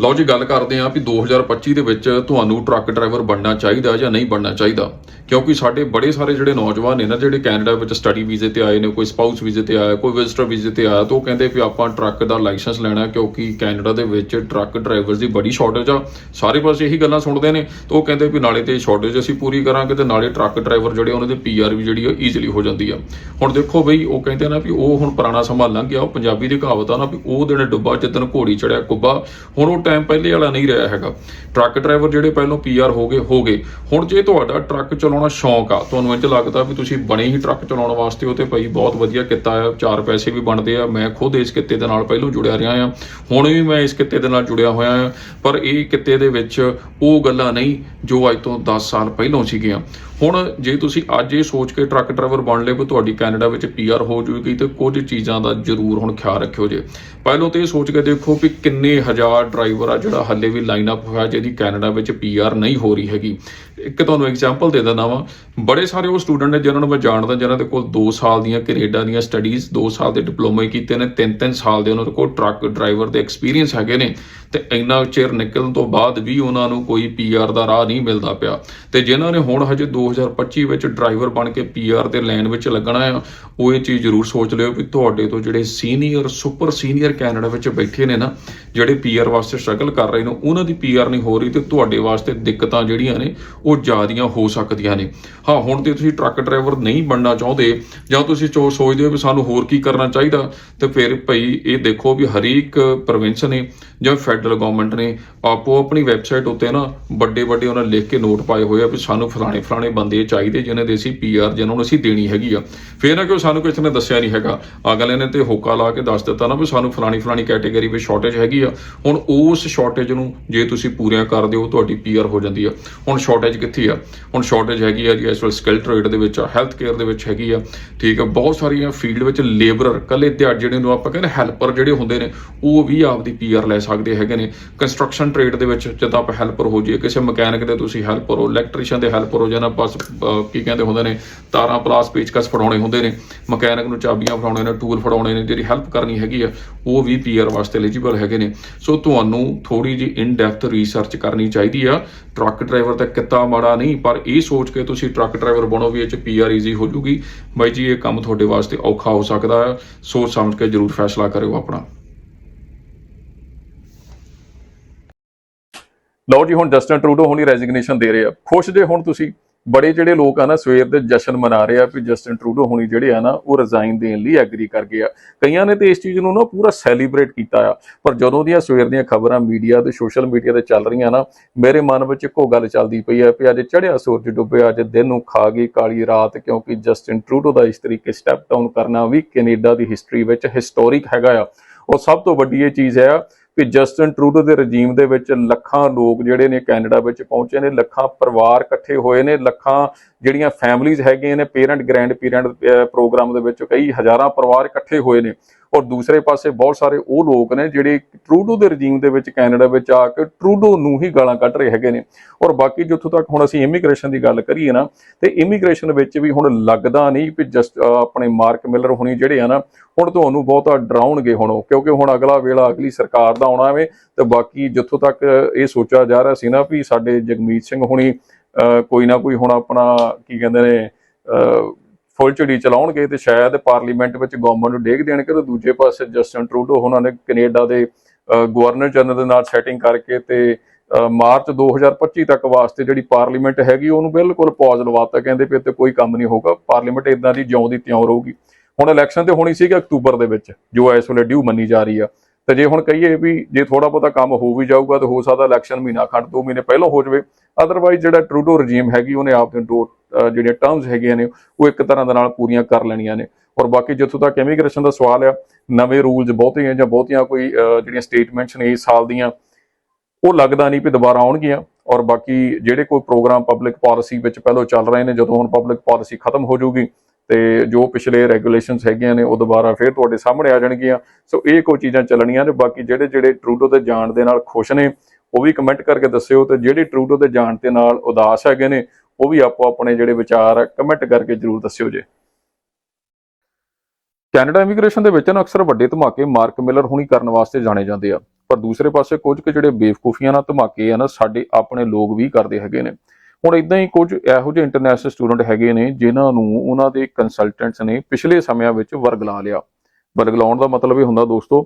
ਲਓ ਜੀ, ਗੱਲ ਕਰਦੇ ਆਂ ਵੀ 2025 ਦੇ ਵਿੱਚ ਤੁਹਾਨੂੰ ਟਰੱਕ ਡਰਾਈਵਰ ਬਣਨਾ ਚਾਹੀਦਾ ਜਾਂ ਨਹੀਂ ਬਣਨਾ ਚਾਹੀਦਾ। ਕਿਉਂਕਿ ਸਾਡੇ ਬੜੇ ਸਾਰੇ ਜਿਹੜੇ ਨੌਜਵਾਨ ਨੇ ਨਾ, ਜਿਹੜੇ ਕੈਨੇਡਾ ਵਿੱਚ ਸਟੱਡੀ ਵੀਜ਼ੇ ਤੇ ਆਏ ਨੇ, ਕੋਈ ਸਪਾਊਸ ਵੀਜ਼ੇ ਤੇ ਆਇਆ, ਕੋਈ ਵਿਜ਼ਟਰ ਵੀਜ਼ੇ ਤੇ ਆਇਆ, ਤਾਂ ਉਹ ਕਹਿੰਦੇ ਵੀ ਆਪਾਂ ਟਰੱਕ ਦਾ ਲਾਇਸੈਂਸ ਲੈਣਾ ਕਿਉਂਕਿ ਕੈਨੇਡਾ ਦੇ ਵਿੱਚ ਟਰੱਕ ਡਰਾਈਵਰਸ ਦੀ ਬੜੀ ਸ਼ਾਰਟੇਜ ਆ। ਸਾਰੇ ਪਾਸੇ ਇਹੀ ਗੱਲਾਂ ਸੁਣਦੇ ਨੇ, ਤਾਂ ਉਹ ਕਹਿੰਦੇ ਵੀ ਨਾਲੇ ਤੇ ਸ਼ਾਰਟੇਜ ਅਸੀਂ ਪੂਰੀ ਕਰਾਂਗੇ ਤੇ ਨਾਲੇ ਟਰੱਕ ਡਰਾਈਵਰ ਜਿਹੜੇ ਉਹਨਾਂ ਦੇ ਪੀਆਰ ਵੀ ਜਿਹੜੀ ਆ ਈਜ਼ੀਲੀ ਹੋ ਜਾਂਦੀ ਆ। ਹੁਣ ਦੇਖੋ ਬਈ, ਉਹ ਕਹਿੰਦੇ ਨਾ ਵੀ ਉਹ ਹੁਣ ਪੁਰਾਣਾ ਸਮਾਂ ਲੰਘ ਗਿਆ ਉਹ ਪੰਜਾਬੀ ਦੀ ਕਹਾਵਤ ਆ ਨਾ ਵੀ ਉਹ ਦਿਨ ਡੁੱਬਾ ਜਿੱਦਣ ਘੋੜੀ ਚੜਿਆ ਕੁੱਬਾ। ਹੁਣ ਉਹ ਟਾਈਮ ਪਹਿਲੇ ਵਾਲਾ ਨਹੀਂ ਰਿਹਾ ਹੈਗਾ। ਟਰੱਕ ਡਰਾਈਵਰ ਜਿਹੜੇ ਪਹਿਲਾਂ ਪੀਆਰ ਹੋ ਗਏ ਹੋ ਗਏ। ਹੁਣ ਜੇ ਤੁਹਾਡਾ ਟਰੱਕ ਚਲਾਉਣਾ ਸ਼ੌਂਕ ਆ, ਤੁਹਾਨੂੰ ਇੰਜ ਲੱਗਦਾ ਵੀ ਤੁਸੀਂ ਬਣੇ ਹੀ ਟਰੱਕ ਚਲਾਉਣ ਵਾਸਤੇ, ਉਹ ਤੇ ਭਾਈ ਬਹੁਤ ਵਧੀਆ ਕਿੱਤਾ ਆ, ਚਾਰ ਪੈਸੇ ਵੀ ਬਣਦੇ ਆ। ਮੈਂ ਖੁਦ ਇਸ ਕਿੱਤੇ ਦੇ ਨਾਲ ਪਹਿਲਾਂ ਜੁੜਿਆ ਰਿਹਾ ਆ। ਹੁਣ ਵੀ ਮੈਂ ਇਸ ਕਿੱਤੇ ਦੇ ਨਾਲ ਜੁੜਿਆ ਹੋਇਆ ਆ। ਪਰ ਇਹ ਕਿੱਤੇ ਦੇ ਵਿੱਚ ਉਹ ਗੱਲਾਂ ਨਹੀਂ ਜੋ ਅੱਜ ਤੋਂ 10 ਸਾਲ ਪਹਿਲਾਂ ਸੀਗੀਆਂ। ਹੁਣ ਜੇ ਤੁਸੀਂ ਅੱਜ ਇਹ ਸੋਚ ਕੇ ਟਰੱਕ ਡਰਾਈਵਰ ਬਣ ਲਏ ਵੀ ਤੁਹਾਡੀ ਕੈਨੇਡਾ ਵਿੱਚ ਪੀਆਰ ਹੋ ਜਾਊਗੀ ਤੇ ਕੁਝ ਚੀਜ਼ਾਂ ਦਾ ਜ਼ਰੂਰ ਹੁਣ ਖਿਆਲ ਰੱਖਿਓ ਜੇ। ਪਹਿਲਾਂ ਤੇ ਇਹ ਸੋਚ ਕੇ ਦੇਖੋ ਵੀ ਕਿੰਨੇ ਹਜ਼ਾਰ ਡਰਾਈਵਰ ਆ ਜਿਹੜਾ ਹੱਲੇ ਵੀ ਲਾਈਨ ਅਪ ਹੋਇਆ, ਜਿਹਦੀ ਕੈਨੇਡਾ ਵਿੱਚ ਪੀਆਰ ਨਹੀਂ ਹੋ ਰਹੀ ਹੈਗੀ। ਇੱਕ ਤੁਹਾਨੂੰ ਐਗਜ਼ਾਮਪਲ ਦੇ ਦਿੰਦਾ ਵਾਂ। ਬੜੇ ਸਾਰੇ ਉਹ ਸਟੂਡੈਂਟ ਨੇ ਜਿਨ੍ਹਾਂ ਨੂੰ ਮੈਂ ਜਾਣਦਾ ਜਿਨ੍ਹਾਂ ਦੇ ਕੋਲ 2 ਸਾਲ ਦੀਆਂ ਕੈਨੇਡਾ ਦੀਆਂ ਸਟੱਡੀਜ਼ 2 ਸਾਲ ਦੇ ਡਿਪਲੋਮੇ ਕੀਤੇ ਨੇ 3-3 ਸਾਲ ਦੇ ਉਹਨਾਂ ਦੇ ਕੋਲ ਟਰੱਕ ਡਰਾਈਵਰ ਦੇ ਐਕਸਪੀਰੀਅੰਸ ਹੈਗੇ ਨੇ। ਤੇ ਇੰਨਾ ਚਿਰ ਨਿਕਲਣ ਤੋਂ ਬਾਅਦ ਵੀ ਉਹਨਾਂ ਨੂੰ ਕੋਈ ਪੀਆਰ ਦਾ ਰਾਹ ਨਹੀਂ ਮਿਲਦਾ ਪਿਆ। ਤੇ ਜਿਨ੍ਹਾਂ ਨੇ ਹੁਣ ਹਜੇ 2025 ਵਿੱਚ ਡਰਾਈਵਰ ਬਣ ਕੇ ਪੀਆਰ ਦੇ ਲਾਈਨ ਵਿੱਚ ਲੱਗਣਾ ਆ, ਉਹ ਇਹ ਚੀਜ਼ ਜ਼ਰੂਰ ਸੋਚ ਲਿਓ ਵੀ ਤੁਹਾਡੇ ਤੋਂ ਜਿਹੜੇ ਸੀਨੀਅਰ ਸੁਪਰ ਸੀਨੀਅਰ ਕੈਨੇਡਾ ਵਿੱਚ ਬੈਠੇ ਨੇ ਨਾ, ਜਿਹੜੇ ਪੀਆਰ ਵਾਸਤੇ ਸਟਰਗਲ ਕਰ ਰਹੇ ਨੇ, ਉਹਨਾਂ ਦੀ ਪੀਆਰ ਨਹੀਂ ਹੋ ਰਹੀ ਤੇ ਤੁਹਾਡੇ ਵਾਸਤੇ ਦਿੱਕਤਾਂ ਜਿਹੜੀਆਂ ਨੇ ਉਹ ਜ਼ਿਆਦੀਆਂ ਹੋ ਸਕਦੀਆਂ ਨੇ। ਹਾਂ, ਹੁਣ ਤੇ ਤੁਸੀਂ ਟਰੱਕ ਡਰਾਈਵਰ ਨਹੀਂ ਬਣਨਾ ਚਾਹੁੰਦੇ, ਜਾਂ ਤੁਸੀਂ ਚੋ ਸੋਚਦੇ ਹੋ ਵੀ ਸਾਨੂੰ ਹੋਰ ਕੀ ਕਰਨਾ ਚਾਹੀਦਾ, ਤੇ ਫਿਰ ਭਈ ਇਹ ਦੇਖੋ ਵੀ ਹਰੇਕ ਪ੍ਰੋਵਿੰਸ ਨੇ, ਜਾਂ ਫੈਡਰਲ ਗਵਰਨਮੈਂਟ ਨੇ, ਆਪੋ ਆਪਣੀ ਵੈਬਸਾਈਟ ਉੱਤੇ ਨਾ ਵੱਡੇ ਵੱਡੇ ਉਹਨਾਂ ਲਿਖ ਕੇ ਨੋਟ ਪਾਏ ਹੋਏ ਆ ਵੀ ਸਾਨੂੰ ਫਲਾਣੇ ਫਲਾਣੇ ਬੰਦੇ ਚਾਹੀਦੇ ਜਿਨ੍ਹਾਂ ਦੇ ਅਸੀਂ ਪੀਆਰ ਜਿਹਨਾਂ ਨੂੰ ਅਸੀਂ ਦੇਣੀ ਹੈਗੀ ਆ। ਫਿਰ ਨਾ ਕਿ ਸਾਨੂੰ ਕਿਸੇ ਨੇ ਦੱਸਿਆ ਨਹੀਂ ਹੈਗਾ। ਅਗਲੇ ਨੇ ਤੇ ਹੋਕਾ ਲਾ ਕੇ ਦੱਸ ਦਿੱਤਾ ਨਾ ਵੀ ਸਾਨੂੰ ਫਲਾਣੀ ਫਲਾਣੀ ਕੈਟਾਗਰੀ ਵਿੱਚ ਸ਼ਾਰਟੇਜ ਹੈਗੀ ਆ। ਹੁਣ ਉਸ ਸ਼ਾਰਟੇਜ ਨੂੰ ਜੇ ਤੁਸੀਂ ਪੂਰੀਆਂ ਕਰ ਦਿਓ ਤੁਹਾਡੀ ਪੀਆਰ ਹੋ ਜਾਂਦੀ ਆ। ਹੁਣ ਸ਼ਾਰਟੇਜ ਕਿੱਥੇ ਆ? ਹੁਣ ਸ਼ਾਰਟੇਜ ਹੈਗੀ ਆ ਜੀ, ਇਸ ਵੇਲੇ ਸਕਿੱਲ ਟ੍ਰੇਡ ਦੇ ਵਿੱਚ ਆ ਹੈਲਥ ਕੇਅਰ ਦੇ ਵਿੱਚ ਹੈਗੀ ਆ। ਠੀਕ ਆ, ਬਹੁਤ ਸਾਰੀਆਂ ਫੀਲਡ ਵਿੱਚ ਲੇਬਰਰ ਕੱਲੇ ਦਿਹਾੜ ਜਿਹੜੇ ਨੂੰ ਆਪਾਂ ਕਹਿੰਦੇ ਹੈਲਪਰ ਜਿਹੜੇ ਹੁੰਦੇ ਨੇ, ਉਹ ਵੀ ਆਪਦੀ ਪੀਆਰ ਲੈ ਸਕਦੇ ਹੈਗੇ ਨੇ। ਕੰਸਟਰਕਸ਼ਨ ਟ੍ਰੇਡ ਦੇ ਵਿੱਚ ਜਦੋਂ ਆਪਾਂ ਹੈਲਪਰ ਹੋ ਜਾਈਏ, ਕਿਸੇ ਮਕੈਨਿਕ ਦੇ ਤੁਸੀਂ ਹੈਲਪਰ ਹੋ ਇਲੈਕਟ੍ਰੀਸ਼ੀਅਨ ਦੇ ਹੈਲਪਰ ਹੋ ਜਾਣਾ ਬਸ ਕੀ ਕਹਿੰਦੇ ਹੁੰਦੇ ਨੇ, ਤਾਰਾਂ ਪਲਾਸ ਪੇਚਕਸ ਫੜਾਉਣੇ ਹੁੰਦੇ ਨੇ ਮਕੈਨਿਕ ਨੂੰ ਚਾਬੀਆਂ ਫੜਾਉਣੇ ਨੇ ਟੂਲ ਫੜਾਉਣੇ ਨੇ, ਜਿਹੜੀ ਹੈਲਪ ਕਰਨੀ ਹੈਗੀ ਆ, ਉਹ ਵੀ ਪੀਆਰ ਵਾਸਤੇ ਐਲੀਜੀਬਲ ਹੈਗੇ ਨੇ। ਸੋ ਤੁਹਾਨੂੰ ਥੋੜੀ ਜੀ ਇਨ ਡੈਪਥ ਰਿਸਰਚ ਕਰਨੀ ਚਾਹੀਦੀ ਆ। ਟਰੱਕ ਡਰਾਈਵਰ ਦਾ ਕਿੱਤਾ ਮਾੜਾ ਨਹੀਂ, ਪਰ ਇਹ ਸੋਚ ਕੇ ਤੁਸੀਂ ਟਰੱਕ ਡਰਾਈਵਰ ਬਣੋ ਵੀ ਇਹ ਚ ਪੀਆਰ ਈਜ਼ੀ ਹੋ ਜੂਗੀ। ਬਾਈ ਜੀ, ਇਹ ਕੰਮ ਤੁਹਾਡੇ ਵਾਸਤੇ ਔਖਾ ਹੋ ਸਕਦਾ ਹੈ। ਸੋਚ ਸਮਝ ਕੇ ਜ਼ਰੂਰ ਫੈਸਲਾ ਕਰਿਓ ਆਪਣਾ। ਲਓ ਜੀ, ਹੁਣ ਜਸਟਨ ਟਰੂਡੋ ਹੁਣੀ ਰੈਜ਼ਿਗਨੇਸ਼ਨ ਦੇ ਰਹੇ ਆ। ਖੁਸ਼ ਜੇ ਹੁਣ ਤੁਸੀਂ? ਬੜੇ ਜਿਹੜੇ ਲੋਕ ਆ ਨਾ ਸਵੇਰ ਦੇ ਜਸ਼ਨ ਮਨਾ ਰਹੇ ਆ ਵੀ ਜਸਟਨ ਟਰੂਡੋ ਹੁਣੀ ਜਿਹੜੇ ਆ ਨਾ ਉਹ ਰਿਜ਼ਾਈਨ ਦੇਣ ਲਈ ਐਗਰੀ ਕਰ ਗਏ ਆ। ਕਈਆਂ ਨੇ ਤੇ ਇਸ ਚੀਜ਼ ਨੂੰ ਨਾ ਪੂਰਾ ਸੈਲੀਬ੍ਰੇਟ ਕੀਤਾ ਆ। ਪਰ ਜਦੋਂ ਦੀਆਂ ਸਵੇਰ ਦੀਆਂ ਖਬਰਾਂ ਮੀਡੀਆ ਤੇ ਸੋਸ਼ਲ ਮੀਡੀਆ ਤੇ ਚੱਲ ਰਹੀਆਂ ਨਾ, ਮੇਰੇ ਮਨ ਵਿੱਚ ਇੱਕੋ ਗੱਲ ਚੱਲਦੀ ਪਈ ਆ ਵੀ ਅੱਜ ਚੜ੍ਹਿਆ ਸੂਰਜ ਡੁੱਬਿਆ, ਅੱਜ ਦਿਨ ਨੂੰ ਖਾ ਗਈ ਕਾਲੀ ਰਾਤ ਕਿਉਂਕਿ ਜਸਟਨ ਟਰੂਡੋ ਦਾ ਇਸ ਤਰੀਕੇ ਸਟੈਪ ਡਾਊਨ ਕਰਨਾ ਵੀ ਕੈਨੇਡਾ ਦੀ ਹਿਸਟਰੀ ਵਿੱਚ ਹਿਸਟੋਰਿਕ ਹੈਗਾ ਆ। ਉਹ ਸਭ ਤੋਂ ਵੱਡੀ ਇਹ ਚੀਜ਼ ਹੈ ਕਿ ਜਸਟਨ ਟਰੂਡੋ ਦੇ ਰਜੀਮ ਦੇ ਵਿੱਚ ਲੱਖਾਂ ਲੋਕ ਜਿਹੜੇ ਨੇ ਕੈਨੇਡਾ ਵਿੱਚ ਪਹੁੰਚੇ ਨੇ, ਲੱਖਾਂ ਪਰਿਵਾਰ ਇਕੱਠੇ ਹੋਏ ਨੇ, ਲੱਖਾਂ ਜਿਹੜੀਆਂ ਫੈਮਲੀਆਂ ਹੈਗੀਆਂ ਨੇ, ਪੇਰੈਂਟ, ਗ੍ਰੈਂਡ ਪੇਰੈਂਟ ਪ੍ਰੋਗਰਾਮ ਦੇ ਵਿੱਚ ਕਈ ਹਜ਼ਾਰਾਂ ਪਰਿਵਾਰ ਇਕੱਠੇ ਹੋਏ ਨੇ। ਔਰ ਦੂਸਰੇ ਪਾਸੇ ਬਹੁਤ ਸਾਰੇ ਉਹ ਲੋਕ ਨੇ ਜਿਹੜੇ ਟਰੂਡੋ ਦੇ ਰਜੀਮ ਦੇ ਵਿੱਚ ਕੈਨੇਡਾ ਵਿੱਚ ਆ ਕੇ ਟਰੂਡੋ ਨੂੰ ਹੀ ਗਾਲਾਂ ਕੱਢ ਰਹੇ ਹੈਗੇ ਨੇ। ਔਰ ਬਾਕੀ ਜਿੱਥੋਂ ਤੱਕ ਹੁਣ ਅਸੀਂ ਇਮੀਗ੍ਰੇਸ਼ਨ ਦੀ ਗੱਲ ਕਰੀਏ ਨਾ ਤੇ ਇਮੀਗ੍ਰੇਸ਼ਨ ਵਿੱਚ ਵੀ ਹੁਣ ਲੱਗਦਾ ਨਹੀਂ ਵੀ ਜਸਟ ਆਪਣੇ ਮਾਰਕ ਮਿਲਰ ਹੁਣੀ ਜਿਹੜੇ ਆ ਨਾ ਹੁਣ ਤੁਹਾਨੂੰ ਬਹੁਤਾ ਡਰਾਉਣਗੇ ਹੁਣ ਉਹ, ਕਿਉਂਕਿ ਹੁਣ ਅਗਲਾ ਵੇਲਾ ਅਗਲੀ ਸਰਕਾਰ ਦਾ ਆਉਣਾ ਵੇ ਤੇ ਬਾਕੀ ਜਿੱਥੋਂ ਤੱਕ ਇਹ ਸੋਚਿਆ ਜਾ ਰਿਹਾ ਸੀ ਨਾ ਵੀ ਸਾਡੇ ਜਗਮੀਤ ਸਿੰਘ ਹੁਣੀ ਕੋਈ ਨਾ ਕੋਈ ਹੁਣ ਆਪਣਾ ਕੀ ਕਹਿੰਦੇ ਨੇ ਫੁੱਲ ਝੜੀ ਚਲਾਉਣਗੇ ਤੇ ਸ਼ਾਇਦ ਪਾਰਲੀਮੈਂਟ ਵਿੱਚ ਗਵਰਨਮੈਂਟ ਨੂੰ ਡੇਗ ਦੇਣਗੇ ਤੇ ਦੂਜੇ ਪਾਸੇ ਜਸਟਨ ਟਰੂਡੋ ਉਹਨਾਂ ਨੇ ਕੈਨੇਡਾ ਦੇ ਗਵਰਨਰ ਜਨਰਲ ਦੇ ਨਾਲ ਸੈਟਿੰਗ ਕਰਕੇ ਤੇ ਅਹ, ਮਾਰਚ 2025 ਤੱਕ ਵਾਸਤੇ ਜਿਹੜੀ ਪਾਰਲੀਮੈਂਟ ਹੈਗੀ ਉਹਨੂੰ ਬਿਲਕੁਲ ਪੌਜ਼ ਲਵਾਤਾ ਕਹਿੰਦੇ ਵੀ ਇੱਥੇ ਕੋਈ ਕੰਮ ਨਹੀਂ ਹੋਊਗਾ ਪਾਰਲੀਮੈਂਟ ਇਦਾਂ ਦੀ ਜਿਉਂ ਦੀ ਤਿਉਂ ਰਹੂਗੀ। ਹੁਣ ਇਲੈਕਸ਼ਨ ਤੇ ਹੋਣੀ ਸੀਗੀ ਅਕਤੂਬਰ ਦੇ ਵਿੱਚ ਜੋ ਇਸ ਵੇਲੇ ਡਿਊ ਮੰਨੀ ਜਾ ਰਹੀ ਆ। ਤੇ ਜੇ ਹੁਣ ਕਹੀਏ ਵੀ ਜੇ ਥੋੜਾ ਬਹੁਤਾ ਕੰਮ ਹੋ ਵੀ ਜਾਊਗਾ ਤਾਂ ਹੋ ਸਕਦਾ ਇਲੈਕਸ਼ਨ ਮਹੀਨਾ ਖੰਡ ਦੋ ਮਹੀਨੇ ਪਹਿਲਾਂ ਹੋ ਜਾਵੇ ਅਦਰਵਾਈਜ਼ ਜਿਹੜਾ ਟਰੂਡੋ ਰਜੀਮ ਹੈਗੀ ਉਹਨੇ ਆਪਦੇ ਦੋ ਜਿਹੜੀਆਂ ਟਰਮਸ ਹੈਗੀਆਂ ਨੇ, ਉਹ ਇੱਕ ਤਰ੍ਹਾਂ ਦੇ ਨਾਲ ਪੂਰੀਆਂ ਕਰ ਲੈਣੀਆਂ ਨੇ। ਔਰ ਬਾਕੀ ਜਿੱਥੋਂ ਤੱਕ ਇਮੀਗ੍ਰੇਸ਼ਨ ਦਾ ਸਵਾਲ ਆ, ਨਵੇਂ ਰੂਲਸ ਬਹੁਤੇ ਆ ਜਾਂ ਬਹੁਤੀਆਂ ਕੋਈ ਜਿਹੜੀਆਂ ਸਟੇਟਮੈਂਟਸ ਨੇ ਇਸ ਸਾਲ ਦੀਆਂ, ਉਹ ਲੱਗਦਾ ਨਹੀਂ ਵੀ ਦੁਬਾਰਾ ਆਉਣਗੀਆਂ। ਔਰ ਬਾਕੀ ਜਿਹੜੇ ਕੋਈ ਪ੍ਰੋਗਰਾਮ ਪਬਲਿਕ ਪਾਲਿਸੀ ਵਿੱਚ ਪਹਿਲਾਂ ਚੱਲ ਰਹੇ ਨੇ, ਜਦੋਂ ਹੁਣ ਪਬਲਿਕ ਪਾਲਿਸੀ ਖਤਮ ਹੋ ਜਾਊਗੀ, ਤੇ ਜੋ ਪਿਛਲੇ ਰੈਗੂਲੇਸ਼ਨਸ ਹੈਗੀਆਂ ਨੇ, ਉਹ ਦੁਬਾਰਾ ਫੇਰ ਤੁਹਾਡੇ ਸਾਹਮਣੇ ਆ ਜਾਣਗੀਆਂ। ਸੋ ਇਹ ਕੋਈ ਚੀਜ਼ਾਂ ਚੱਲਣੀਆਂ ਨੇ। ਬਾਕੀ ਜਿਹੜੇ ਜਿਹੜੇ ਟਰੂਡੋ ਤੇ ਜਾਣ ਦੇ ਨਾਲ ਖੁਸ਼ ਨੇ, ਉਹ ਵੀ ਕਮੈਂਟ ਕਰਕੇ ਦੱਸਿਓ, ਤੇ ਜਿਹੜੇ ਟਰੂਡੋ ਤੇ ਜਾਣ ਦੇ ਨਾਲ ਉਦਾਸ ਹੈਗੇ ਨੇ ਉਹ ਵੀ ਆਪੋ ਆਪਣੇ ਜਿਹੜੇ ਵਿਚਾਰ ਕਮੈਂਟ ਕਰਕੇ ਜਰੂਰ ਦੱਸਿਓ ਜੇ। ਕੈਨੇਡਾ ਇਮੀਗ੍ਰੇਸ਼ਨ ਦੇ ਵਿੱਚ ਨਾ ਅਕਸਰ ਵੱਡੇ ਧਮਾਕੇ ਮਾਰਕ ਮਿਲਰ ਹੁਣੀ ਕਰਨ ਵਾਸਤੇ ਜਾਣੇ ਜਾਂਦੇ ਆ। ਪਰ ਦੂਸਰੇ ਪਾਸੇ ਕੁਝ ਕੁ ਜਿਹੜੇ ਬੇਵਕੂਫੀਆਂ ਨਾਲ ਧਮਾਕੇ ਆ ਨਾ, ਸਾਡੇ ਆਪਣੇ ਲੋਕ ਵੀ ਕਰਦੇ ਹੈਗੇ ਨੇ। ਹੁਣ ਇਦਾਂ ਹੀ ਕੁਝ ਇਹੋ ਜਿਹੇ ਇੰਟਰਨੈਸ਼ਨਲ ਸਟੂਡੈਂਟ ਹੈਗੇ ਨੇ, ਜਿਨ੍ਹਾਂ ਨੂੰ ਉਹਨਾਂ ਦੇ ਕੰਸਲਟੈਂਟਸ ਨੇ ਪਿਛਲੇ ਸਮਿਆਂ ਵਿੱਚ ਵਰਗਲਾ ਲਿਆ। ਵਰਗਲਾਉਣ ਦਾ ਮਤਲਬ ਇਹ ਹੁੰਦਾ ਦੋਸਤੋ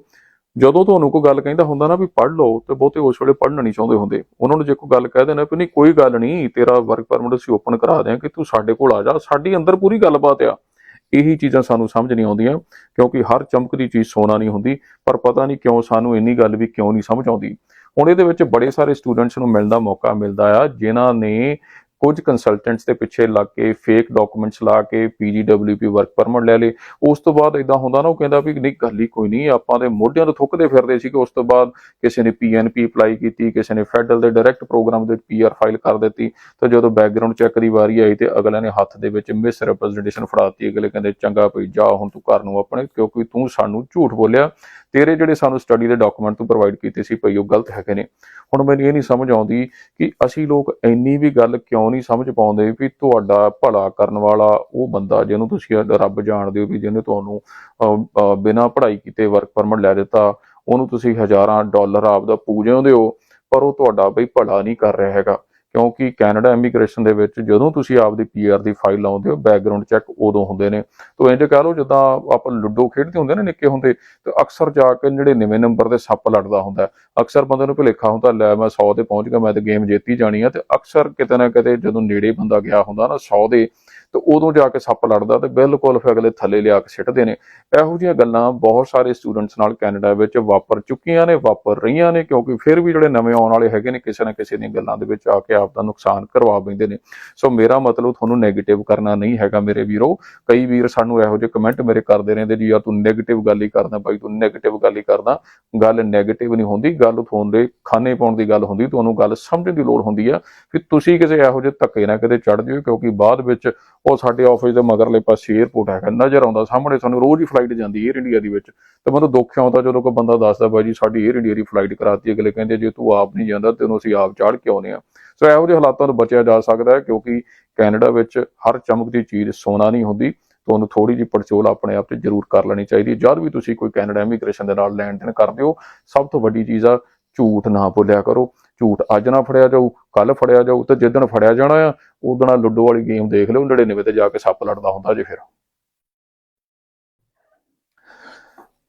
ਜਦੋਂ ਤੁਹਾਨੂੰ ਕੋਈ ਗੱਲ ਕਹਿੰਦਾ ਹੁੰਦਾ ਨਾ ਵੀ ਪੜ੍ਹ ਲਓ ਤੇ ਬਹੁਤੇ ਉਸ ਵੇਲੇ ਪੜ੍ਹਨਾ ਨਹੀਂ ਚਾਹੁੰਦੇ ਹੁੰਦੇ। ਉਹਨਾਂ ਨੂੰ ਜੇ ਕੋਈ ਗੱਲ ਕਹਿ ਦੇਣਾ ਵੀ ਨਹੀਂ, ਕੋਈ ਗੱਲ ਨਹੀਂ, ਤੇਰਾ ਵਰਕ ਪਰਮਿਟ ਅਸੀਂ ਓਪਨ ਕਰਾ ਦਿਆਂ ਕਿ ਤੂੰ ਸਾਡੇ ਕੋਲ ਆ ਜਾ, ਸਾਡੀ ਅੰਦਰ ਪੂਰੀ ਗੱਲਬਾਤ ਆ। ਇਹੀ ਚੀਜ਼ਾਂ ਸਾਨੂੰ ਸਮਝ ਨਹੀਂ ਆਉਂਦੀਆਂ, ਕਿਉਂਕਿ ਹਰ ਚਮਕਦੀ ਚੀਜ਼ ਸੋਨਾ ਨਹੀਂ ਹੁੰਦੀ, ਪਰ ਪਤਾ ਨਹੀਂ ਕਿਉਂ ਸਾਨੂੰ ਇੰਨੀ ਗੱਲ ਵੀ ਕਿਉਂ ਨਹੀਂ ਸਮਝ ਆਉਂਦੀ। ਹੁਣ ਇਹਦੇ ਵਿੱਚ ਬੜੇ ਸਾਰੇ ਸਟੂਡੈਂਟਸ ਨੂੰ ਮਿਲਣ ਦਾ ਮੌਕਾ ਮਿਲਦਾ ਆ, ਜਿਨ੍ਹਾਂ ਨੇ ਕੁਝ ਕੰਸਲਟੈਂਟਸ ਦੇ ਪਿੱਛੇ ਲੱਗ ਕੇ ਫੇਕ ਡਾਕੂਮੈਂਟਸ ਲਾ ਕੇ ਪੀਜੀਡਬਲਯੂਪੀ ਵਰਕ ਪਰਮਿਟ ਲੈ ਲਏ। ਉਸ ਤੋਂ ਬਾਅਦ ਇਦਾਂ ਹੁੰਦਾ ਨਾ, ਉਹ ਕਹਿੰਦਾ ਵੀ ਨਹੀਂ, ਗੱਲ ਹੀ ਕੋਈ ਨਹੀਂ, ਆਪਾਂ ਦੇ ਮੋਢਿਆਂ ਤੋਂ ਥੁੱਕਦੇ ਫਿਰਦੇ ਸੀ ਕਿ ਉਸ ਤੋਂ ਬਾਅਦ ਕਿਸੇ ਨੇ ਪੀਐਨਪੀ ਅਪਲਾਈ ਕੀਤੀ, ਕਿਸੇ ਨੇ ਫੈਡਰਲ ਦੇ ਡਾਇਰੈਕਟ ਪ੍ਰੋਗਰਾਮ ਦੇ ਪੀਆਰ ਫਾਈਲ ਕਰ ਦਿੱਤੀ। ਤੇ ਜਦੋਂ ਬੈਕਗ੍ਰਾਉਂਡ ਚੈੱਕ ਦੀ ਵਾਰੀ ਆਈ ਤੇ ਅਗਲੇ ਨੇ ਹੱਥ ਦੇ ਵਿੱਚ ਮਿਸ ਰਿਪਰੈਜ਼ੈਂਟੇਸ਼ਨ ਫੜਾਤੀ। ਅਗਲੇ ਕਹਿੰਦੇ, ਚੰਗਾ ਭਈ, ਜਾ ਹੁਣ ਤੂੰ ਘਰ ਨੂੰ ਆਪਣੇ, ਕਿਉਂਕਿ ਤੂੰ ਸਾਨੂੰ ਝੂਠ ਬੋਲਿਆ। ਤੇਰੇ ਜਿਹੜੇ ਸਾਨੂੰ ਸਟੱਡੀ ਦੇ ਡਾਕੂਮੈਂਟ ਤੂੰ ਪ੍ਰੋਵਾਈਡ ਕੀਤੇ ਸੀ ਭਈ, ਉਹ ਗਲਤ ਹੈਗੇ ਨੇ। ਹੁਣ ਮੈਨੂੰ ਇਹ ਨਹੀਂ ਸਮਝ ਆਉਂਦੀ ਕਿ ਅਸੀਂ ਲੋਕ ਇੰਨੀ ਵੀ ਗੱਲ ਕਿਉਂ ਨਹੀਂ ਸਮਝ ਪਾਉਂਦੇ ਵੀ ਤੁਹਾਡਾ ਭਲਾ ਕਰਨ ਵਾਲਾ ਉਹ ਬੰਦਾ ਜਿਹਨੂੰ ਤੁਸੀਂ ਰੱਬ ਜਾਣਦੇ ਹੋ ਵੀ ਜਿਹਨੇ ਤੁਹਾਨੂੰ ਬਿਨਾਂ ਪੜ੍ਹਾਈ ਕੀਤੇ ਵਰਕ ਪਰਮਿਟ ਲੈ ਦਿੱਤਾ, ਉਹਨੂੰ ਤੁਸੀਂ ਹਜ਼ਾਰਾਂ ਡਾਲਰ ਆਪਦਾ ਪੂਜਦੇ ਹੋ, ਪਰ ਉਹ ਤੁਹਾਡਾ ਬਈ ਭਲਾ ਨਹੀਂ ਕਰ ਰਿਹਾ ਹੈਗਾ। ਕਿਉਂਕਿ ਕੈਨੇਡਾ ਇਮੀਗ੍ਰੇਸ਼ਨ ਦੇ ਵਿੱਚ ਜਦੋਂ ਤੁਸੀਂ ਆਪਦੀ ਪੀਆਰ ਦੀ ਫਾਈਲ ਲਾਉਂਦੇ ਹੋ ਬੈਕਗ੍ਰਾਉਂਡ ਚੈੱਕ ਉਦੋਂ ਹੁੰਦੇ ਨੇ। ਤੋ ਇੰਜ ਕਹ ਲਓ, ਜਿੱਦਾਂ ਆਪਾਂ ਲੁੱਡੋ ਖੇਡਦੇ ਹੁੰਦੇ ਨੇ ਨਿੱਕੇ ਹੁੰਦੇ, ਤੇ ਅਕਸਰ ਜਾ ਕੇ ਜਿਹੜੇ ਨਵੇਂ ਨੰਬਰ ਦੇ ਸੱਪ ਲੜਦਾ ਹੁੰਦਾ। ਅਕਸਰ ਬੰਦੇ ਨੂੰ ਭੁਲੇਖਾ ਹੁੰਦਾ, ਲੈ ਮੈਂ 100 ਤੇ ਪਹੁੰਚ ਗਿਆ, ਮੈਂ ਤੇ ਗੇਮ ਜਿੱਤੀ ਜਾਣੀ ਆ। ਤੇ ਅਕਸਰ ਕਿਤੇ ਨਾ ਕਿਤੇ ਜਦੋਂ ਨੇੜੇ ਬੰਦਾ ਗਿਆ ਹੁੰਦਾ ਨਾ 100 ਦੇ ਤੇ ਉਦੋਂ ਜਾ ਕੇ ਸੱਪ ਲੜਦਾ ਤੇ ਬਿਲਕੁਲ ਫਿਰ ਅਗਲੇ ਥੱਲੇ ਲਿਆ ਕੇ ਸਿੱਟਦੇ ਨੇ। ਇਹੋ ਜਿਹੀਆਂ ਗੱਲਾਂ ਬਹੁਤ ਸਾਰੇ ਸਟੂਡੈਂਟਸ ਨਾਲ ਕੈਨੇਡਾ ਵਿੱਚ ਵਾਪਰ ਚੁੱਕੀਆਂ ਨੇ, ਵਾਪਰ ਰਹੀਆਂ ਨੇ ਕਿਉਂਕਿ ਫਿਰ ਵੀ ਜਿਹੜੇ ਨਵੇਂ ਆਉਣ ਵਾਲੇ ਹੈਗੇ ਨੇ ਕਿਸੇ ਨਾ ਕਿਸੇ ਦੀਆਂ ਗੱਲਾਂ ਦੇ ਵਿੱਚ ਆ ਕੇ ਆਪ ਦਾ ਨੁਕਸਾਨ ਕਰਵਾ ਬੈਂਦੇ ਨੇ। ਸੋ ਮੇਰਾ ਮਤਲਬ ਤੁਹਾਨੂੰ ਨੈਗੇਟਿਵ ਕਰਨਾ ਨਹੀਂ ਹੈਗਾ ਮੇਰੇ ਵੀਰੋ। ਕਈ ਵੀਰ ਸਾਨੂੰ ਇਹੋ ਜਿਹੇ ਕਮੈਂਟ ਮੇਰੇ ਕਰਦੇ ਰਹਿੰਦੇ, ਜੀ ਯਾਰ ਤੂੰ ਨੈਗੇਟਿਵ ਗੱਲ ਹੀ ਕਰਦਾ ਬਾਈ, ਤੂੰ ਨੈਗੇਟਿਵ ਗੱਲ ਹੀ ਕਰਦਾ। ਗੱਲ ਨੈਗੇਟਿਵ ਨਹੀਂ ਹੁੰਦੀ, ਗੱਲ ਤੁਹਾਡੇ ਖਾਣੇ ਪਾਉਣ ਦੀ ਗੱਲ ਹੁੰਦੀ, ਤੁਹਾਨੂੰ ਗੱਲ ਸਮਝਣ ਦੀ ਲੋੜ ਹੁੰਦੀ ਆ ਕਿ ਤੁਸੀਂ ਕਿਸੇ ਇਹੋ ਜਿਹੇ ਧੱਕੇ ਨਾ ਕਿਤੇ ਚੜ ਜਿਓ ਕਿਉਂਕਿ ਬਾਅਦ ਵਿੱਚ ਉਹ ਸਾਡੇ ਆਫਿਸ ਦੇ ਮਗਰਲੇ ਪਾਸੇ 에어ਪੋਰਟ ਹੈਗਾ, ਨਜ਼ਰ ਆਉਂਦਾ, ਸਾਹਮਣੇ ਸਾਨੂੰ ਰੋਜ਼ ਹੀ ਫਲਾਈਟ ਜਾਂਦੀ ਏਅਰ ਇੰਡੀਆ ਦੀ ਵਿੱਚ। ਤੇ ਮੈਨੂੰ ਦੁੱਖ ਆਉਂਦਾ ਜਦੋਂ ਕੋਈ ਬੰਦਾ ਦੱਸਦਾ ਬਾਈ ਜੀ ਸਾਡੀ ਏਅਰ ਇੰਡੀਆ ਦੀ ਫਲਾਈਟ ਕਰਾਤੀ ਅਗਲੇ ਕਹਿੰਦੇ, ਜੇ ਤੂੰ ਆਪ ਨਹੀਂ ਜਾਂਦਾ, ਤੈਨੂੰ ਅਸੀਂ ਆਪ ਚਾੜ ਕੇ ਆਉਨੇ ਆ ਸੋ ਇਹੋ ਜਿਹੇ ਹਾਲਾਤਾਂ ਤੋਂ ਬਚਿਆ ਜਾ ਸਕਦਾ ਹੈ, ਕਿਉਂਕਿ ਕੈਨੇਡਾ ਵਿੱਚ ਹਰ ਚਮਕਦੀ ਚੀਜ਼ ਸੋਨਾ ਨਹੀਂ ਹੁੰਦੀ। ਤੁਹਾਨੂੰ ਥੋੜੀ ਜੀ ਪੜਚੋਲ ਆਪਣੇ ਆਪ ਤੇ ਜ਼ਰੂਰ ਕਰ ਲੈਣੀ ਚਾਹੀਦੀ ਹੈ। ਜਦ ਵੀ ਤੁਸੀਂ ਕੋਈ ਕੈਨੇਡਾ ਇਮੀਗ੍ਰੇਸ਼ਨ ਦੇ ਨਾਲ ਲੈਣ ਦੇਣ ਕਰਦੇ ਹੋ, ਸਭ ਤੋਂ ਵੱਡੀ ਚੀਜ਼ ਆ, ਝੂਠ ਨਾ ਬੋਲਿਆ ਕਰੋ। ਝੂਠ ਅੱਜ ਨਾ ਫੜਿਆ ਜਾਊ ਕੱਲ ਫੜਿਆ ਜਾਊ ਤੇ ਜਿੱਦਣ ਫੜਿਆ ਜਾਣਾ ਆ ਉਦੋਂ ਲੁੱਡੋ ਵਾਲੀ ਗੇਮ ਦੇਖ ਲਿਓ 99 ਤੇ ਜਾ ਕੇ ਸੱਪ ਲੜਦਾ ਹੁੰਦਾ ਜੇ ਫਿਰ।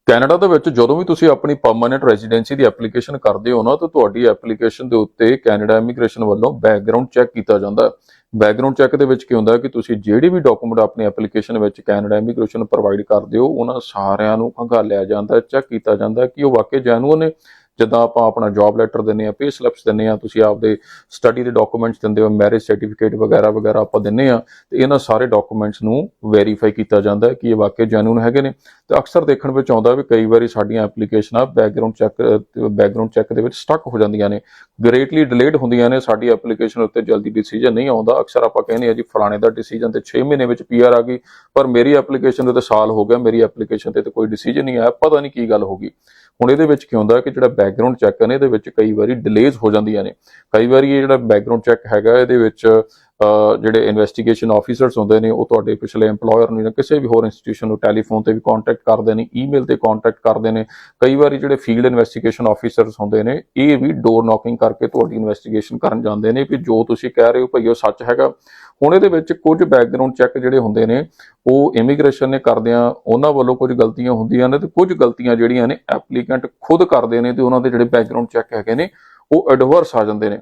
ਕੈਨੇਡਾ ਦੇ ਵਿੱਚ ਜਦੋਂ ਵੀ ਤੁਸੀਂ ਆਪਣੀ ਪਰਮਨੈਂਟ ਰੈਜ਼ੀਡੈਂਸੀ ਦੀ ਐਪਲੀਕੇਸ਼ਨ ਕਰਦੇ ਹੋ ਨਾ, ਤਾਂ ਤੁਹਾਡੀ ਐਪਲੀਕੇਸ਼ਨ ਦੇ ਉੱਤੇ ਕੈਨੇਡਾ ਇਮੀਗ੍ਰੇਸ਼ਨ ਵੱਲੋਂ ਬੈਕਗ੍ਰਾਉਂਡ ਚੈੱਕ ਕੀਤਾ ਜਾਂਦਾ ਹੈ। ਬੈਕਗ੍ਰਾਉਂਡ ਚੈੱਕ ਦੇ ਵਿੱਚ ਕੀ ਹੁੰਦਾ ਕਿ ਤੁਸੀਂ ਜਿਹੜੀ ਵੀ ਡਾਕੂਮੈਂਟ ਆਪਣੀ ਐਪਲੀਕੇਸ਼ਨ ਵਿੱਚ ਕੈਨੇਡਾ ਇਮੀਗ੍ਰੇਸ਼ਨ ਪ੍ਰੋਵਾਈਡ ਕਰਦੇ ਹੋ, ਉਹਨਾਂ ਸਾਰਿਆਂ ਨੂੰ ਖੰਗਾਲਿਆ ਜਾਂਦਾ ਚੈੱਕ ਕੀਤਾ ਜਾਂਦਾ ਕਿ ਉਹ ਵਾਕਈ ਜੈਨੂਅਨ ਨੇ ਜਿੱਦਾਂ ਆਪਾਂ ਆਪਣਾ ਜੌਬ ਲੈਟਰ ਦਿੰਨੇ ਆ ਪੇ ਸਲਿਪਸ ਦਿੰਨੇ ਆ ਤੁਸੀਂ ਆਪਦੇ ਸਟੱਡੀ ਦੇ ਡਾਕੂਮੈਂਟਸ ਦਿੰਦੇ ਹੋ ਮੈਰਿਜ ਸਰਟੀਫਿਕੇਟ ਵਗੈਰਾ ਵਗੈਰਾ ਆਪਾਂ ਦਿੰਨੇ ਆ ਤੇ ਇਹਨਾਂ ਸਾਰੇ ਡਾਕੂਮੈਂਟਸ ਨੂੰ ਵੈਰੀਫਾਈ ਕੀਤਾ ਜਾਂਦਾ ਹੈ ਕਿ ਇਹ ਵਾਕਈ ਜੈਨੂਅਨ ਹੈਗੇ ਨੇ। ਤੇ ਅਕਸਰ ਦੇਖਣ ਵਿੱਚ ਆਉਂਦਾ ਵੀ ਕਈ ਵਾਰੀ ਸਾਡੀਆਂ ਐਪਲੀਕੇਸ਼ਨਾਂ ਬੈਕਗ੍ਰਾਉਂਡ ਚੈੱਕ ਬੈਕਗ੍ਰਾਉਂਡ ਚੈੱਕ ਦੇ ਵਿੱਚ ਸਟਕ ਹੋ ਜਾਂਦੀਆਂ ਨੇ ਗ੍ਰੇਟਲੀ ਡਿਲੇਡ ਹੁੰਦੀਆਂ ਨੇ, ਸਾਡੀ ਐਪਲੀਕੇਸ਼ਨ ਉੱਤੇ ਜਲਦੀ ਡਿਸੀਜਨ ਨਹੀਂ ਆਉਂਦਾ। ਅਕਸਰ ਆਪਾਂ ਕਹਿੰਦੇ ਆ ਜੀ, ਫਲਾਣੇ ਦਾ ਡਿਸੀਜਨ ਤੇ 6 ਮਹੀਨੇ ਵਿੱਚ ਪੀਆਰ ਆ ਗਈ, ਪਰ ਮੇਰੀ ਐਪਲੀਕੇਸ਼ਨ ਦੇ ਤੇ ਸਾਲ ਹੋ ਗਿਆ, ਮੇਰੀ ਐਪਲੀਕੇਸ਼ਨ ਤੇ ਤਾਂ ਕੋਈ ਡਿਸੀਜਨ ਨਹੀਂ ਆਇਆ, ਪਤਾ ਨਹੀਂ ਕੀ ਗੱਲ ਹੋ ਗਈ। ਹੁਣ ਇਹਦੇ ਵਿੱਚ ਕੀ ਹੁੰਦਾ ਕਿ ਜਿਹੜਾ ਬੈਕਗ੍ਰਾਉਂਡ ਚੈੱਕ ਨੇ, ਇਹਦੇ ਵਿੱਚ ਕਈ ਵਾਰੀ ਡਿਲੇਜ਼ ਹੋ ਜਾਂਦੀਆਂ ਨੇ। ਕਈ ਵਾਰੀ ਇਹ ਜਿਹੜਾ ਬੈਕਗ੍ਰਾਉਂਡ ਚੈੱਕ ਹੈਗਾ, ਇਹਦੇ ਵਿੱਚ ਜਿਹੜੇ ਇਨਵੈਸਟੀਗੇਸ਼ਨ ਆਫੀਸਰਸ ਹੁੰਦੇ ਨੇ, ਉਹ ਤੁਹਾਡੇ ਪਿਛਲੇ EMPLOYER ਨੂੰ ਜਾਂ ਕਿਸੇ ਵੀ ਹੋਰ ਇੰਸਟੀਟਿਊਸ਼ਨ ਨੂੰ ਟੈਲੀਫੋਨ ਤੇ ਵੀ ਕੰਟੈਕਟ ਕਰਦੇ ਨੇ ਈਮੇਲ ਤੇ ਕੰਟੈਕਟ ਕਰਦੇ ਨੇ। ਕਈ ਵਾਰੀ ਜਿਹੜੇ ਫੀਲਡ ਇਨਵੈਸਟੀਗੇਸ਼ਨ ਆਫੀਸਰਸ ਹੁੰਦੇ ਨੇ, ਇਹ ਵੀ ਡੋਰ ਨੌਕਿੰਗ ਕਰਕੇ ਤੁਹਾਡੀ ਇਨਵੈਸਟੀਗੇਸ਼ਨ ਕਰਨ ਜਾਂਦੇ ਨੇ ਵੀ ਜੋ ਤੁਸੀਂ ਕਹਿ ਰਹੇ ਹੋ ਭਈ ਉਹ ਸੱਚ ਹੈਗਾ। ਹੁਣ ਇਹਦੇ ਵਿੱਚ ਕੁਝ ਬੈਕਗ੍ਰਾਉਂਡ ਚੈੱਕ ਜਿਹੜੇ ਹੁੰਦੇ ਨੇ, ਉਹ ਇਮੀਗ੍ਰੇਸ਼ਨ ਨੇ ਕਰਦਿਆਂ ਉਹਨਾਂ ਵੱਲੋਂ ਕੁਝ ਗਲਤੀਆਂ ਹੁੰਦੀਆਂ ਨੇ ਤੇ ਕੁਝ ਗਲਤੀਆਂ ਜਿਹੜੀਆਂ ਨੇ ਐਪਲੀਕੈਂਟ ਖੁਦ ਕਰਦੇ ਨੇ ਤੇ ਉਹਨਾਂ ਦੇ ਜਿਹੜੇ ਬੈਕਗ੍ਰਾਉਂਡ ਚੈੱਕ ਹੈਗੇ ਨੇ, ਉਹ ਐਡਵਰਸ ਆ ਜਾਂਦੇ ਨੇ।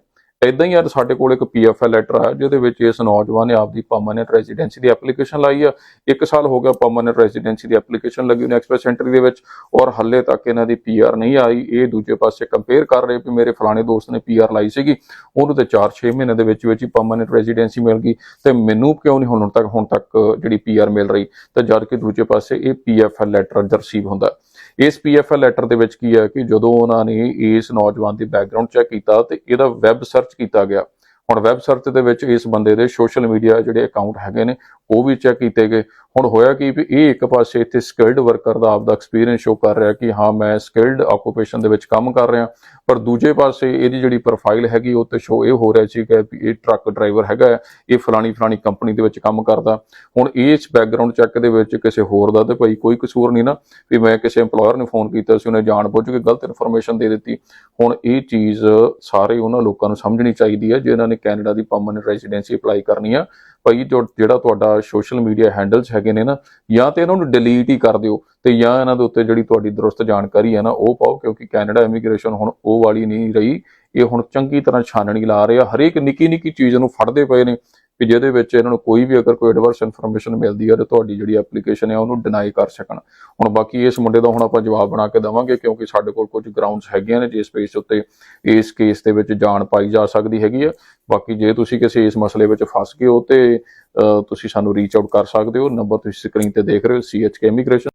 ਇਦਾਂ ਹੀ ਅੱਜ ਸਾਡੇ ਕੋਲ ਇੱਕ ਪੀਐਫਐਲ ਲੈਟਰ ਆ ਜਿਹਦੇ ਵਿੱਚ ਇਸ ਨੌਜਵਾਨ ਨੇ ਆਪਦੀ ਪਰਮਨੈਂਟ ਰੈਜ਼ੀਡੈਂਸੀ ਦੀ ਐਪਲੀਕੇਸ਼ਨ ਲਾਈ ਆ। ਇੱਕ ਸਾਲ ਹੋ ਗਿਆ ਪਰਮਨੈਂਟ ਰੈਜ਼ੀਡੈਂਸੀ ਦੀ ਐਪਲੀਕੇਸ਼ਨ ਲੱਗੀ ਉਹਨੇ ਐਕਸਪ੍ਰੈਸ ਸੈਂਟਰ ਦੇ ਵਿੱਚ ਔਰ ਹੱਲੇ ਤੱਕ ਇਹਨਾਂ ਦੀ ਪੀਆਰ ਨਹੀਂ ਆਈ। ਇਹ ਦੂਜੇ ਪਾਸੇ ਕੰਪੇਅਰ ਕਰ ਰਹੇ ਵੀ ਮੇਰੇ ਫਲਾਣੇ ਦੋਸਤ ਨੇ ਪੀਆਰ ਲਾਈ ਸੀਗੀ। ਉਹਨੂੰ ਤੇ 4-6 ਮਹੀਨੇ ਦੇ ਵਿੱਚ ਵਿੱਚ ਹੀ ਪਰਮਨੈਂਟ ਰੈਜ਼ੀਡੈਂਸੀ ਮਿਲ ਗਈ ਤੇ ਮੈਨੂੰ ਕਿਉਂ ਨਹੀਂ ਹੁਣ ਤੱਕ ਹੁਣ ਤੱਕ ਜਿਹੜੀ ਪੀਆਰ ਮਿਲ ਰਹੀ? ਤੇ ਜਦ ਕਿ ਦੂਜੇ ਪਾਸੇ ਇਹ ਪੀਐਫਐਲ ਲੈਟਰ ਰਿਸੀਵ ਹੁੰਦਾ। ਇਸ ਪੀਐਫਐਲ ਲੈਟਰ ਦੇ ਵਿੱਚ ਕੀ ਹੈ ਕਿ ਜਦੋਂ ਉਹਨਾਂ ਨੇ ਇਸ ਨੌਜਵਾਨ ਦੀ ਬੈਕਗ੍ਰਾਉਂਡ ਚੈੱਕ ਕੀਤਾ ਤੇ ਇਹਦਾ ਵੈਬ ਸਰਚ ਕੀਤਾ ਗਿਆ। ਹੁਣ ਵੈਬ ਸਰਚ ਦੇ ਵਿੱਚ ਇਸ ਬੰਦੇ ਦੇ ਸੋਸ਼ਲ ਮੀਡੀਆ ਜਿਹੜੇ ਅਕਾਊਂਟ ਹੈਗੇ ਨੇ, ਉਹ ਵੀ ਚੈੱਕ ਕੀਤੇ ਗਏ। ਹੁਣ ਹੋਇਆ ਕਿ ਵੀ ਇਹ ਇੱਕ ਪਾਸੇ ਇੱਥੇ ਸਕਿਲਡ ਵਰਕਰ ਦਾ ਆਪਦਾ ਐਕਸਪੀਰੀਅੰਸ ਸ਼ੋ ਕਰ ਰਿਹਾ ਕਿ ਹਾਂ ਮੈਂ ਸਕਿਲਡ ਆਕੂਪੇਸ਼ਨ ਦੇ ਵਿੱਚ ਕੰਮ ਕਰ ਰਿਹਾ। ਪਰ ਦੂਜੇ ਪਾਸੇ ਇਹਦੀ ਜਿਹੜੀ ਪ੍ਰੋਫਾਈਲ ਹੈਗੀ ਉਹ ਤੇ ਸ਼ੋ ਇਹ ਹੋ ਰਿਹਾ ਸੀ ਕਿ ਵੀ ਇਹ ਟਰੱਕ ਡਰਾਈਵਰ ਹੈਗਾ ਹੈ, ਇਹ ਫਲਾਣੀ ਫਲਾਣੀ ਕੰਪਨੀ ਦੇ ਵਿੱਚ ਕੰਮ ਕਰਦਾ। ਹੁਣ ਇਸ ਬੈਕਗ੍ਰਾਉਂਡ ਚੈੱਕ ਦੇ ਵਿੱਚ ਕਿਸੇ ਹੋਰ ਦਾ ਤੇ ਭਾਈ ਕੋਈ ਕਸੂਰ ਨਹੀਂ ਨਾ ਵੀ ਮੈਂ ਕਿਸੇ EMPLOYER ਨੇ ਫੋਨ ਕੀਤਾ ਸੀ ਉਹਨੇ ਜਾਣ ਬੁੱਝ ਕੇ ਗਲਤ ਇਨਫੋਰਮੇਸ਼ਨ ਦੇ ਦਿੱਤੀ। ਹੁਣ ਇਹ ਚੀਜ਼ ਸਾਰੇ ਉਹਨਾਂ ਲੋਕਾਂ ਨੂੰ ਸਮਝਣੀ ਚਾਹੀਦੀ ਹੈ ਜਿਨ੍ਹਾਂ ਨੇ ਕੈਨੇਡਾ ਦੀ ਪਰਮਨੈਂਟ ਰੈਜ਼ੀਡੈਂਸੀ ਅਪਲਾਈ ਕਰਨੀ ਆ। ਭਾਈ ਜੋ ਜਿਹੜਾ ਤੁਹਾਡਾ ਸੋਸ਼ਲ ਮੀਡੀਆ ਹੈਂਡਲਸ ਹੈਗੇ ਨੇ ਨਾ, ਜਾਂ ਤੇ ਇਹਨਾਂ ਨੂੰ ਡਿਲੀਟ ਹੀ ਕਰ ਦਿਓ ਤੇ ਜਾਂ ਇਹਨਾਂ ਦੇ ਉੱਤੇ ਜਿਹੜੀ ਤੁਹਾਡੀ ਦਰੁਸਤ ਜਾਣਕਾਰੀ ਹੈ ਨਾ, ਉਹ ਪਾਓ, ਕਿਉਂਕਿ ਕੈਨੇਡਾ ਇਮੀਗ੍ਰੇਸ਼ਨ ਹੁਣ ਉਹ ਵਾਲੀ ਨਹੀਂ ਰਹੀ। ਇਹ ਹੁਣ ਚੰਗੀ ਤਰ੍ਹਾਂ ਛਾਨਣੀ ਲਾ ਰਹੇ ਆ ਹਰੇਕ ਨਿੱਕੀ ਨਿੱਕੀ ਚੀਜ਼ ਨੂੰ ਫੜਦੇ ਪਏ ਨੇ। ਕਿ ਜਿਹਦੇ ਵਿੱਚ ਇਹਨਾਂ ਨੂੰ ਕੋਈ ਵੀ ਅਗਰ ਕੋਈ ਐਡਵਰਸ ਇਨਫੋਰਮੇਸ਼ਨ ਮਿਲਦੀ ਹੈ ਤੇ ਤੁਹਾਡੀ ਜਿਹੜੀ ਐਪਲੀਕੇਸ਼ਨ ਹੈ ਉਹਨੂੰ ਡਿਨਾਈ ਕਰ ਸਕਣ। ਹੁਣ ਬਾਕੀ ਇਸ ਮੁੰਡੇ ਦਾ ਹੁਣ ਆਪਾਂ ਜਵਾਬ ਬਣਾ ਕੇ ਦਵਾਂਗੇ ਕਿਉਂਕਿ ਸਾਡੇ ਕੋਲ ਕੁਝ ਗਰਾਊਂਡਸ ਹੈਗੀਆਂ ਨੇ ਜਿਸ ਬੇਸ ਉੱਤੇ ਇਸ ਕੇਸ ਦੇ ਵਿੱਚ ਜਾਣ ਪਾਈ ਜਾ ਸਕਦੀ ਹੈਗੀ ਆ। ਬਾਕੀ ਜੇ ਤੁਸੀਂ ਕਿਸੇ ਇਸ ਮਸਲੇ ਵਿੱਚ ਫਸ ਗਏ ਹੋ ਤੇ ਤੁਸੀਂ ਸਾਨੂੰ ਰੀਚ ਆਊਟ ਕਰ ਸਕਦੇ ਹੋ। ਨੰਬਰ ਤੁਸੀਂ ਸਕਰੀਨ ਤੇ ਦੇਖ ਰਹੇ ਹੋ ਸੀਐਚਕੇ ਇਮੀਗ੍ਰੇਸ਼ਨ